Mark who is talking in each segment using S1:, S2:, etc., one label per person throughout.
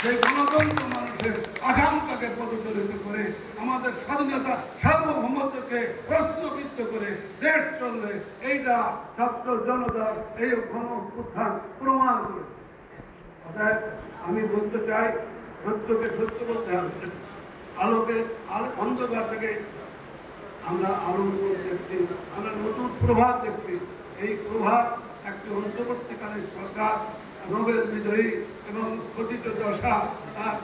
S1: সেই গণতন্ত্র মানুষের আকাঙ্ক্ষাকে পদচালিত করে, আমাদের স্বাধীনতা সার্বভৌমত্বকে প্রশ্নবিদ্ধ করে দেশ চলবে এইটা ছাত্র জনতার এই গণ উত্থান প্রমাণ অতএব আমি বলতে চাই, সত্যকে সত্য বলতে হবে। আলোকে আলো, অন্ধকার থেকে আমরা আলো দেখছি, আমরা নতুন প্রভাত দেখছি। এই প্রভাত একটি অন্তর্বর্তীকালীন সরকার নোবেল বিজয়ী এবং ঘটিত দশা, তার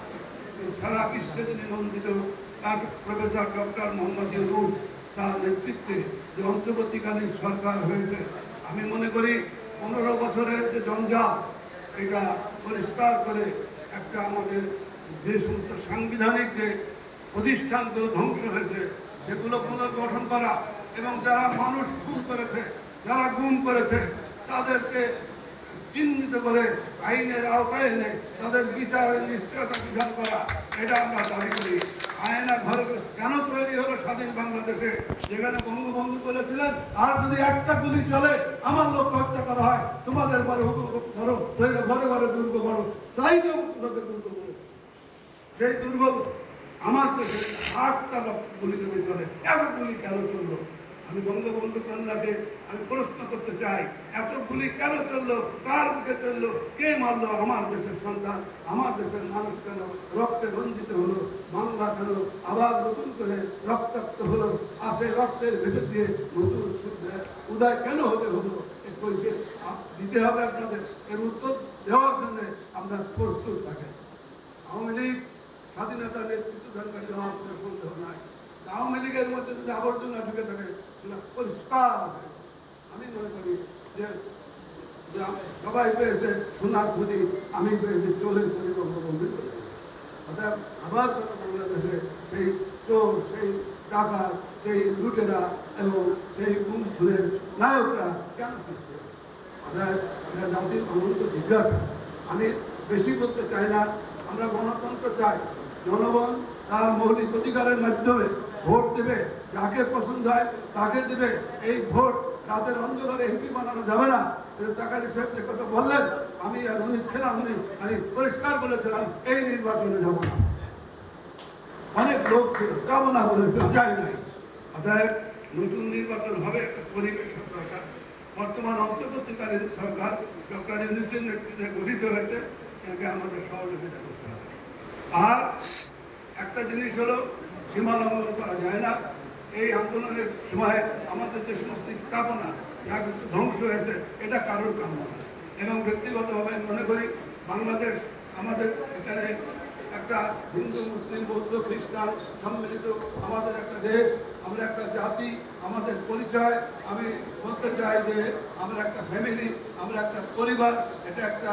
S1: সারা বিশ্বে যিনি নন্দিত। তার প্রফেসর ডক্টর মোহাম্মদ ইউনুস তার নেতৃত্বে যে অন্তর্বর্তীকালীন সরকার হয়েছে, আমি মনে করি পনেরো বছরের যে জঞ্জাল, এটা পরিষ্কার করে একটা আমাদের যে সমস্ত সাংবিধানিক যে প্রতিষ্ঠানগুলো ধ্বংস হয়েছে, সেগুলো পুনর্গঠন করা এবং যারা মানুষ খুন করেছে, যারা গুম করেছে, তাদেরকে চিহ্নিত করে আইনের আওতায় এনে তাদের বিচারের নিশ্চয়তা বিধান করা, এটা আমরা দাবি করি। আয়না ঘরে কেন তৈরি হলো স্বাধীন বাংলাদেশে? যেখানে বঙ্গবন্ধু বলেছিলেন, আর যদি একটা গুলি চলে, আমার লোক হত্যা করা হয়। তোমাদের পরে হুকুম করো ঘরে ঘরে দুর্গ করো। চাইলেও লোকে দুর্গ করেছে সেই দুর্গ আমার দেশে আটটা গুলি দেবে চলে, এত গুলি কেন চলল? আমি বঙ্গবন্ধু কন্যাকে আমি প্রশ্ন করতে চাই। এত গুলি কেন চলল? কার বুকে চলল? কে মারলো? আমার দেশের সন্তান, আমার দেশের মানুষ কেন রক্তে রঞ্জিত হলো? বাংলা কেন আবার নতুন করে রক্তাক্ত হলো? আর সেই রক্তের ভেতর দিয়ে নতুন উদয় কেন হতে হলো? এর দিতে হবে আপনাদের। এর উত্তর দেওয়ার জন্য আমরা প্রস্তুত থাকেন আওয়ামী লীগ স্বাধীনতার নেতৃত্ব দানকারী হওয়ার কোনো সন্দেহ নাই। আওয়ামী লীগের মধ্যে যদি আবর্জনা ঢুকে থাকে সেটা পরিষ্কার। আমি মনে করি যে সবাই পেয়েছে সোনার খুঁজি আমি পেয়েছি চোরের খুঁজি বঙ্গবন্ধু অর্থাৎ আবার যেন বাংলাদেশে সেই চোর, সেই টাকা সেই লুটেরা এবং সেই গুম খুনের নায়করা কেন সৃষ্টি? অর্থাৎ এটা জাতির অনন্ত জিজ্ঞাসা আমি বেশি বলতে চাই না, আমরা গণতন্ত্র চাই। জনগণ তার মৌলিক অধিকারের মাধ্যমে ভোট দেবে, যাকে পছন্দ হয় তাকে দেবে। এই ভোট রাতের অন্ধকারে এমপি বানানো যাবে না। চাকারি সাহেব কথা বললেন, আমি উনি ছিলাম উনি, আমি পরিষ্কার বলেছিলাম, এই নির্বাচনে যাব না। অনেক লোক ছিল, যাব বলেছিল যাই নাই। নতুন নির্বাচন হবে, একটা পরিবেশের দরকার। বর্তমান অন্তর্বর্তীকালীন সরকার, ডক্টর ইউনিসের নেতৃত্বে গঠিত হয়েছে, একে আমাদের সহযোগিতা করতে হবে। আর একটা জিনিস হলো, সীমা লঙ্ঘন করা যায় না। এই আন্দোলনের সময় আমাদের যে সমস্ত স্থাপনা, যা কিছু ধ্বংস হয়েছে, এটা কারোর কাম্য না। এবং ব্যক্তিগতভাবে মনে করি, বাংলাদেশ আমাদের এখানে একটা হিন্দু, মুসলিম, বৌদ্ধ, খ্রিস্টান সম্মিলিত আমাদের একটা দেশ, আমরা একটা জাতি, আমাদের পরিচয়। আমি বলতে চাই যে আমরা একটা ফ্যামিলি আমরা একটা পরিবার, এটা একটা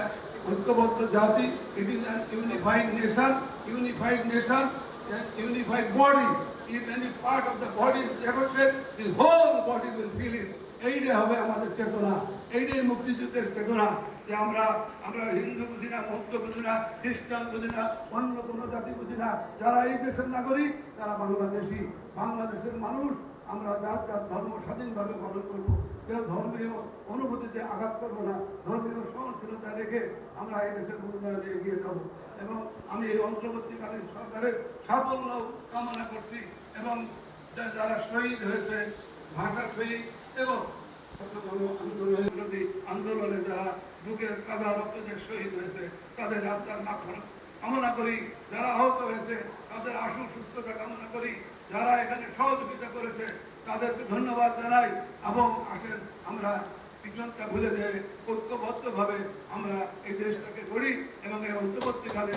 S1: ঐক্যবদ্ধ জাতি it is an unified nation unified nation unified body If any part of the body is affected, the whole body will feel. এইটাই হবে আমাদের চেতনা। এইটাই মুক্তিযুদ্ধের চেতনা যে আমরা আমরা হিন্দু বুঝি না বৌদ্ধ বুঝি না খ্রিস্টান বুঝি না অন্য কোনো জাতি বুঝি না। যারা এই দেশের নাগরিক তারা বাংলাদেশি। বাংলাদেশের মানুষ আমরা যার যার ধর্ম স্বাধীনভাবে পালন করব। কেউ ধর্মীয় অনুভূতিতে আঘাত করব না, ধর্মীয় সহনশীলতা রেখে আমরা এই দেশের উন্নয়নে এগিয়ে যাব। এবং আমি এই অন্তর্বর্তীকালীন সরকারের সাফল্য কামনা করছি এবং যারা শহীদ হয়েছে, ভাষা শহীদ এবং আন্দোলনের প্রতি আন্দোলনে যারা বুকের কাদা রক্তদের শহীদ হয়েছে, তাদের আত্মার মাখন কামনা করি যারা আহত হয়েছে, তাদের আশু সুস্থতা কামনা করি। যারা এখানে সহযোগিতা করেছে তাদেরকে ধন্যবাদ জানাই এবং আসেন আমরা পিছনটা ভুলে যে ঐক্যবদ্ধভাবে আমরা এই দেশটাকে গড়ি এবং এই অন্তর্বর্তীকালে